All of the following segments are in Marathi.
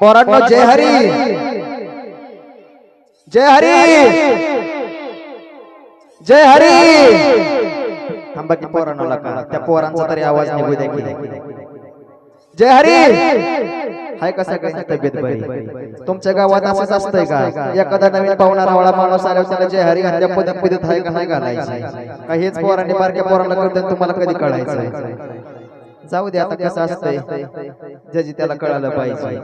पोरांनो जय हरी. जय हरी. जय हरी. थांबा की पोरांनो लका त्या पोरांचा तरी आवाज निघू द्या की. जय हरी. हाय का सगळ्यांची तब्येत बरी? तुमच्या गावात असंच असतंय का? एखादा नवीन पाहुणा रावळा माणूस आल्यावर त्याला जय हरी घातल्या पदत पदत आहे का नाही घालायची. का हेच पोरांनी बारक्या पोरांना कळतं तुम्हाला कधी कळायचं जाऊ दे आता कसं असतंय. ज्याची त्याला कळालं पाहिजे.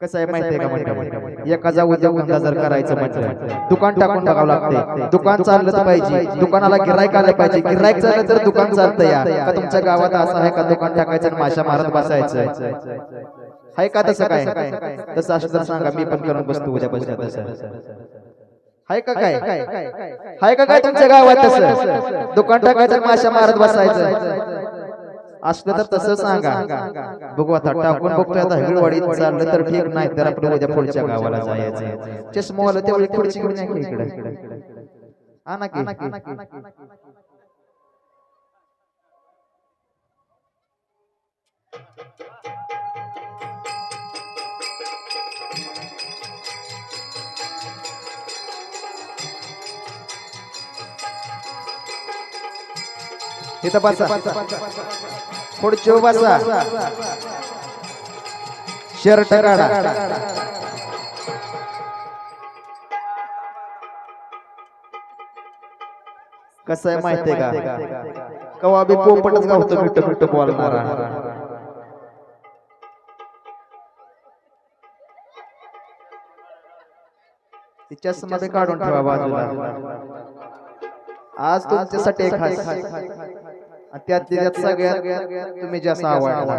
कसं आहे माहितीये का मंडळी? एखादा उद्योगधंदा जर करायचं म्हटलं दुकान टाकून बघावं लागते दुकान चाललं तर पाहिजे. दुकानाला गिरायक आलं पाहिजे. गिरायक चाललं तर दुकान चालतं या का तुमच्या गावात असं आहे का दुकान टाकायचं आणि माशा मारत बसायचं? आहे का तसं काय? तसं असं तर सांगा मी पण करून बसतो उद्या बसल्या तसं हाय का काय? हाय का काय? तुमच्या गावात तसं? दुकान टाकायचं माशा मारत बसायचं? असलं तर तसं सांगा. बघू आता टाकून बघतोय आता. हिरवाडीत चाललं तर ठीक नाही तर आपण उद्या पुढच्या गावाला जायचं. चष्मावाला तेवढी खुर्ची घेऊन इकडे. आणा की. इथं बसा. खुर्ची बसा. शर्ट काढा. कसं आहे माहितीये का? कवा बी पोपटच गावतो मिठ मिठ बोलणारा. ती चष्मा बी काढून ठेवा बाजूला. आज तुमच्यासाठी एक खास त्यात त्यात सगळ्यात तुम्ही जास्त आवडला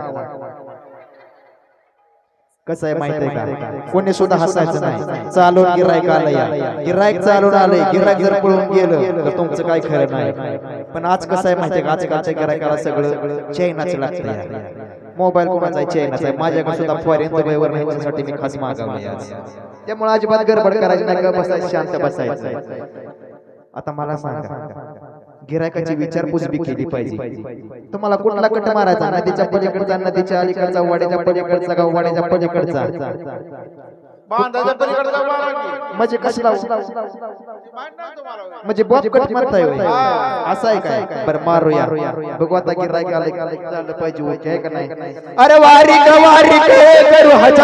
कसं आहे माहितीये का? कोणी सुद्धा हसायचं नाही. चालून गिरायक आलं या. गिरायक चालून आलंय गिरायक जर पळून गेलं तर तुमचं काय खरं नाही. पण आज कसं आहे माहितीये का? आजकालच्या गिरायकाला सगळं चैनाच लागतं मोबाईल कोणाचा आहे चैनाचा आहे माझ्याकडे सुद्धा फॉरेन दुबईवर न्यायच्यासाठी मी खास मागवले आज त्यामुळे अजिबात गडबड करायची नाही का बसायचं शांत बसायचं. आता मला सांगा. गिरायकाची विचारपूस बी केली पाहिजे. तुम्हाला कुठला कट मारायचा? नदीच्या पलीकडचा नदीच्या अलीकडचा वाड्याच्या पलीकडचा का वाड्याच्या पलीकडचा. म्हणजे कसला म्हणजे बॉब कट मारताय. हा. असं आहे काय? बरं मारूया. बघू आता गिरायक आले झालं पाहिजे ओके आहे का नाही? अरे वारी का वारी करू वारी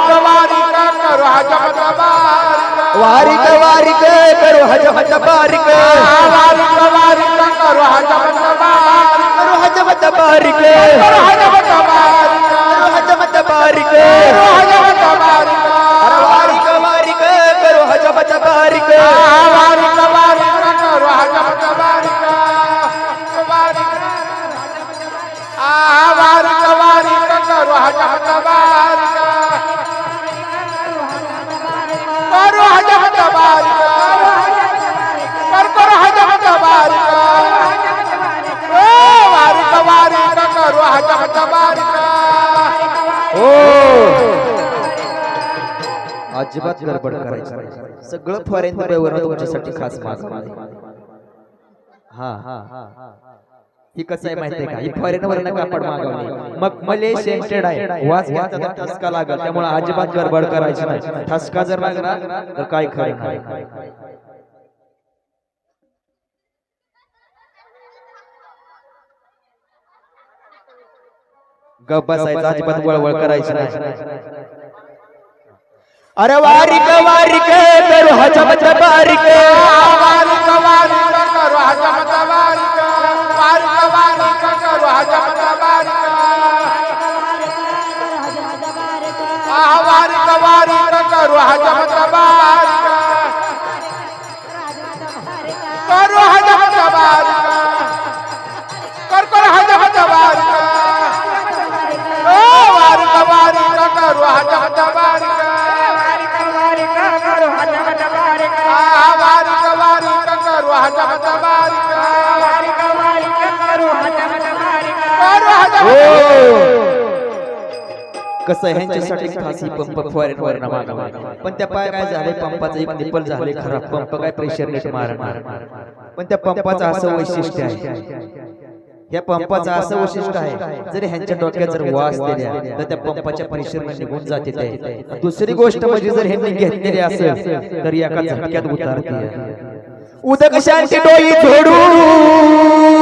का वारी करू हजम का वारी का. वारी का वारी के करू हजम बारी के वारी का वारी का करू हजम का वारी. करू हजम बारी के करू हजम का वारी अजिबात गडबड करायची सगळं फॉरेन तुमच्यासाठी खास मागवलं हा. हा ही कसं आहे माहितीये का? ही फॉरेन वर कापड मागवली. मग मले सेंटेड आहे. वास घ्यायचा तर ठसका लागल. त्यामुळे अजिबात गडबड करायची नाही. ठसका जर लागला तर काय खरं? गप बसायचं अजिबात वळवळ करायची नाही. अरे वारिक वारिक करू हजमत बारिक. वारी का वारी का करू हजम का वारी का. वारी का वारी का करू हजम करू हजम. करू हजम कसं आहे, ह्यांच्यासाठी खास ही पंप फॉरेन वर मागवला पण त्या पाय काय झाले? पंपाचं एक निपल झाले खराब पंप. काय प्रेशर नेट मारणार. पण त्या पंपाचं असं वैशिष्ट्य आहे. ह्या पंपाचं असं वैशिष्ट्य आहे. जरी ह्यांच्या डोक्यात जर वास दिल्या तर त्या पंपाच्या परिसर निघून जाते ते. दुसरी गोष्ट म्हणजे जर ह्यांनी घेतलेली असेल तर एका झटक्यात उतारते उदक शांती डोई झोडू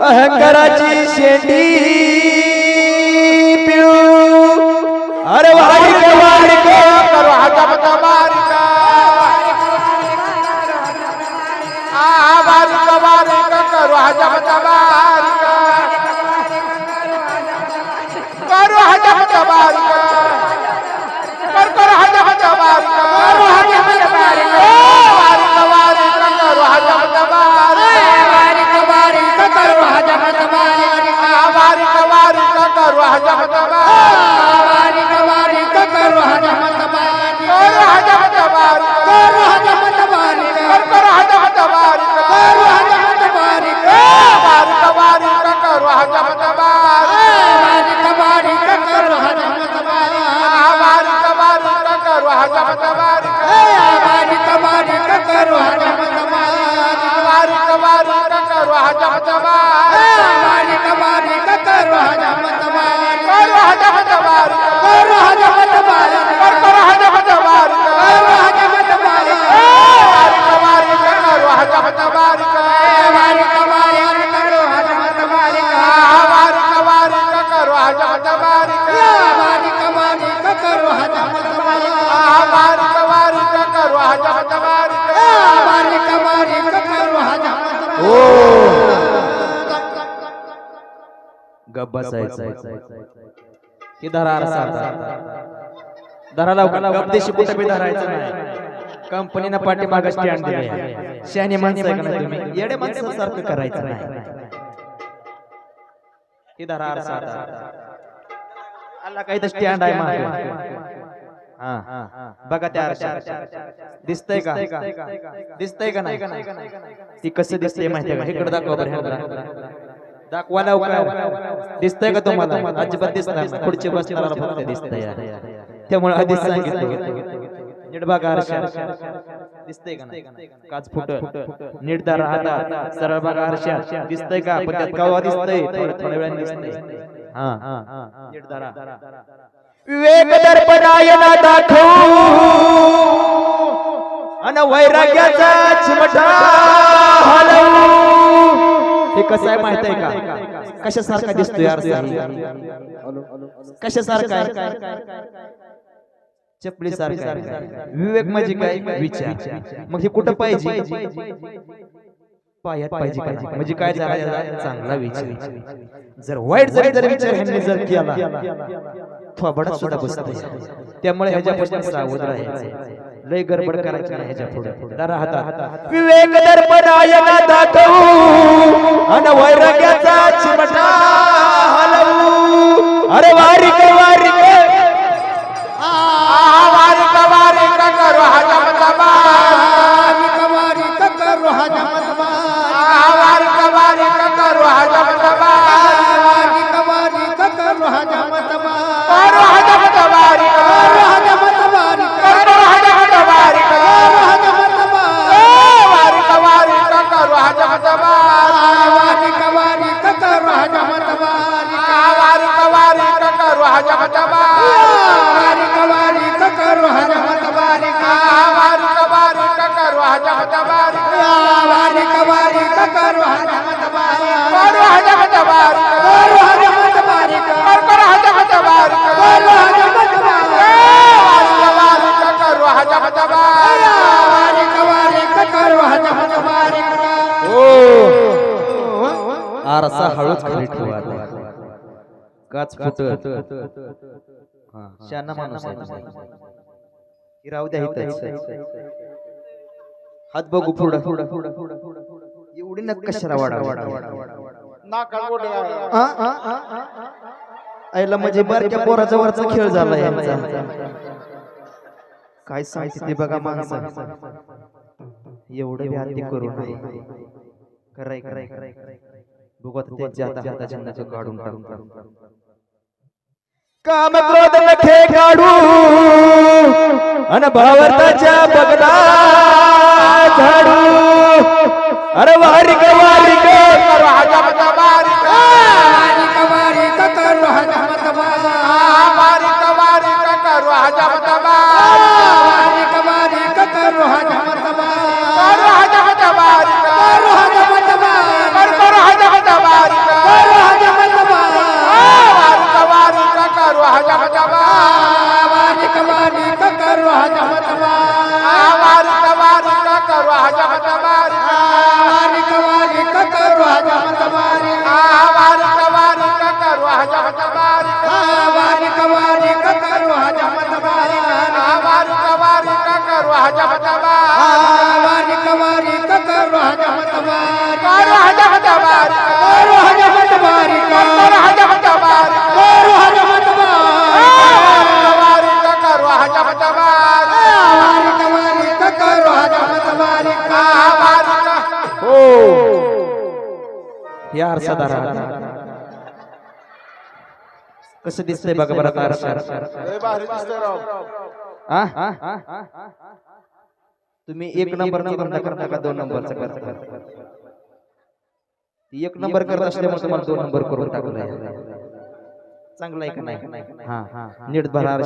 अहंकाराची शेंडी पिळू. अरे वारिक वारिक करू हातामध्ये बारीक आ बारीक बारीक करू हातामध्ये करू करू हातामध्ये बारीक बारीक करू हातामध्ये बारीक करू हातामध्ये बसायचं. धरा धरा देशी कुठं बी धरायचं नाही. कंपनीनं पाठीमागं स्टँड दिले शहाणी माणसं आहे का नाही तुम्ही? येडे माणसासारखं करायचं नाही. धरा अल्ला काही तर स्टँड आहे मागे. हा. बघा त्या दिसतंय का? दिसतंय का? नाही? ती कसं दिसतंय माहितीये का? इकडे दाखवा. दाखवा लवकर. दिसतंय का तुम्हाला? अजिबात नाही. पुढचे बसणारा फक्त दिसतंय. त्यामुळे आधीच सांगितलं नीट बघा आरशात दिसतंय का नाही? काच फुट नीट दार राहता सरळ बघा आरशात दिसतंय का? पण त्यात कवा दिसतंय? थोड्या थोड्या वेळाने दिसतंय. हा. नीट दारा विवेक दर्पणायना दाखवू अन वैराग्याचा चिमटा हलवू. हे कसं आहे माहीत आहे का? कशासारखा दिसतोय यार कशासारखा चपली सारखा? विवेक म्हणजे काय? विचार. मग हे कुठं पाहिजे? पायात पाहिजे? म्हणजे काय झाला याचा चांगला विचार. जर वाईट जरी जर विचार ह्यांनी जर केला थोबडा सुद्धा बसतोय. त्यामुळे ह्याच्यापासून सावध राहायचं. लय गडबड करायची नाही ह्याच्या पुढे. राहता विवेक दर्पणायला दाखवू अन वैराग्याचा चिमटा हलवू. अरे वारिक बारीक करू हातामध्ये बारीक आरसा हळूच खाली ठेवा. काच फुट शाना माणूस आहे. ही राहू द्या. हात बघू पुढं. एवढी नक कशाला वाढा आईला म्हणजे बारक्या पोराचा वरचा खेळ झाला यांचा. काय सांगते बघा माणसं. एवढं हाती करू नये कराय कराय कराय बघू आता त्यांच्या हाताच्या नख काढून टाकून काम क्रोध नखे काढू अन भावताच्या बगला झाडू अरे वारिक वारिक करू हातामध्ये बारीक वारिक वारिक करो हजमत वारिक करो हजमत वारिक करो हजमत वारिक करो हजमत वारिक करो हजमत वारिक करो हजमत वारिक वारिक करो हजमत वारिक वारिक हो। यार सदा कसं दिसतंय बघा बरं? तुम्ही एक नंबर न करता का दोन नंबरचा करता एक नंबर करत असल्यामुळे तुम्हाला दोन नंबर करून टाकलाय चांगला आहे का नाही? हा हा नीट भरा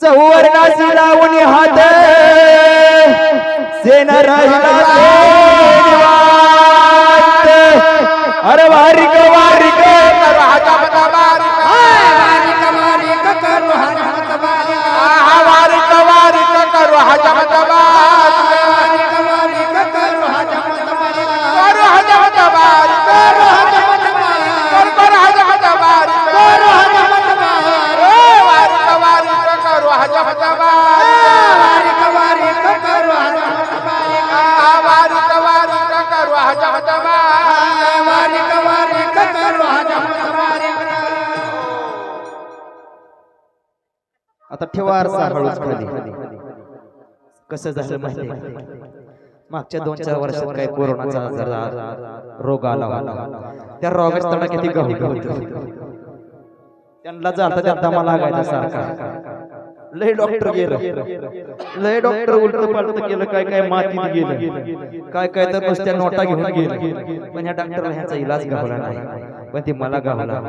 चौवर्णाशी लावून हात सेन राहिला सेनिवांत. अरे वारिक वारिक आता ठेवा आरसा हळूच खाली. कसं झालं माहिती? मागच्या दोन चार वर्षात काही कोरोनाचा रोग आला त्या रोगाच किती गहू होत? त्यांना जाता त्या दमा लागायचा सारखा लय डॉक्टर गेलं. लय डॉक्टर उलट पालट केलं काय काय मातीत गेलं काय काय तर नुसत्या नोटा घेऊन गेलं. पण ह्या डॉक्टरला ह्याचा इलाज गावला नाही पण ते मला गावला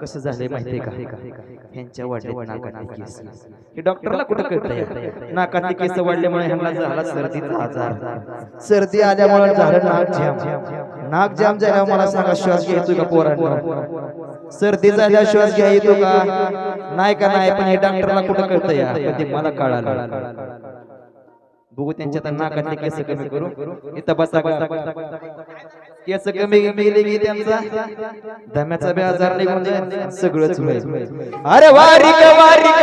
कसं झालंय माहितीये का? ह्यांच्या वाढले नाकातले केस. हे डॉक्टरला कुठं कळतंय? नाकातले केस वाढल्यामुळे ह्यांना झाला सर्दीचा आजार. सर्दी आल्यामुळे झालं नाक जाम नाक जाम झाल्यावर मला सांगा श्वास घ्या येतो का पोरांना? सर्दी झाल्या श्वास घ्या येतो का? नाही का नाही पण हे डॉक्टरला कुठं पण ते मला कळालं. बघू त्यांच्या आता नाकातले केस कमी करू. इथं बसा बसा केस कमी केले की त्यांचा. दम्याचा बी आजार निघून जाईल सगळंच अरे वारिक वारिक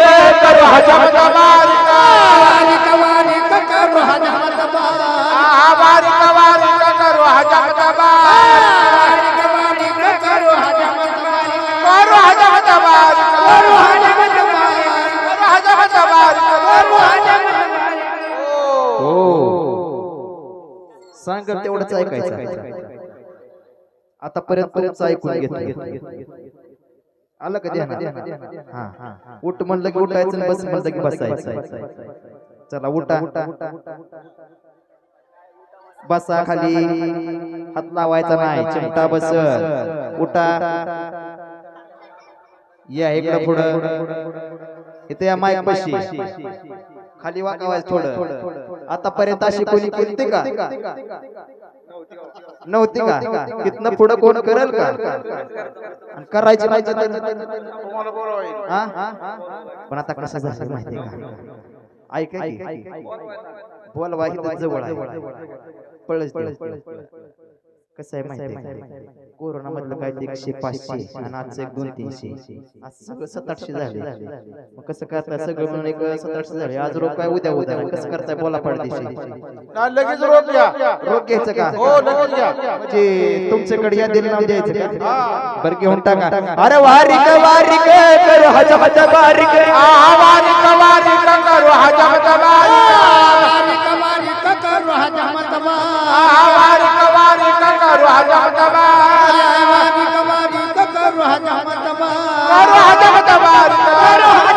सांग तेवढंच ऐकायचं. आतापर्यंत तुमचं ऐकून घेतलं. आलं का? हा उठ म्हणलं की उठायचं बस म्हणलं की बसायचं. चला उठा. बसा खाली. हात लावायचा नाही. चिमटा बस उठा. या इकडं पुढं. इथे या माईक पशी. खाली वाकावायचं थोडं. आतापर्यंत अशी कोणी केली का? नव्हती का? तिथनं पुढं कोण करेल का? करायची नाही हा? पण आता कसं झालं माहिती का? ऐका की बोलवा जवळ आहे. पळच कसं आहे माहिती आहे कोरोना मधलं काय ते एकशे पाचशे आणि आजचं एक दोन तीनशे. असं सगळं सात आठशे झाले. मग कसं करताय सगळं मिळून एक सात आठशे झाले. आज रोग काय उद्या उद्या? कसं करताय? बोला पडदेशी लगेच रोग घ्या रोग घ्यायचं का? हो लगेच घ्या म्हणजे तुमच्याकडे या दिल नाव द्यायचं का? बरं घेऊन टाका अरे वारिक वारिक करू हज हज बारीक वारिक वारिक वारिक वारिक करो वारिक करो हजमत वारिक वारिक करो हजमत वारिक करो تبارك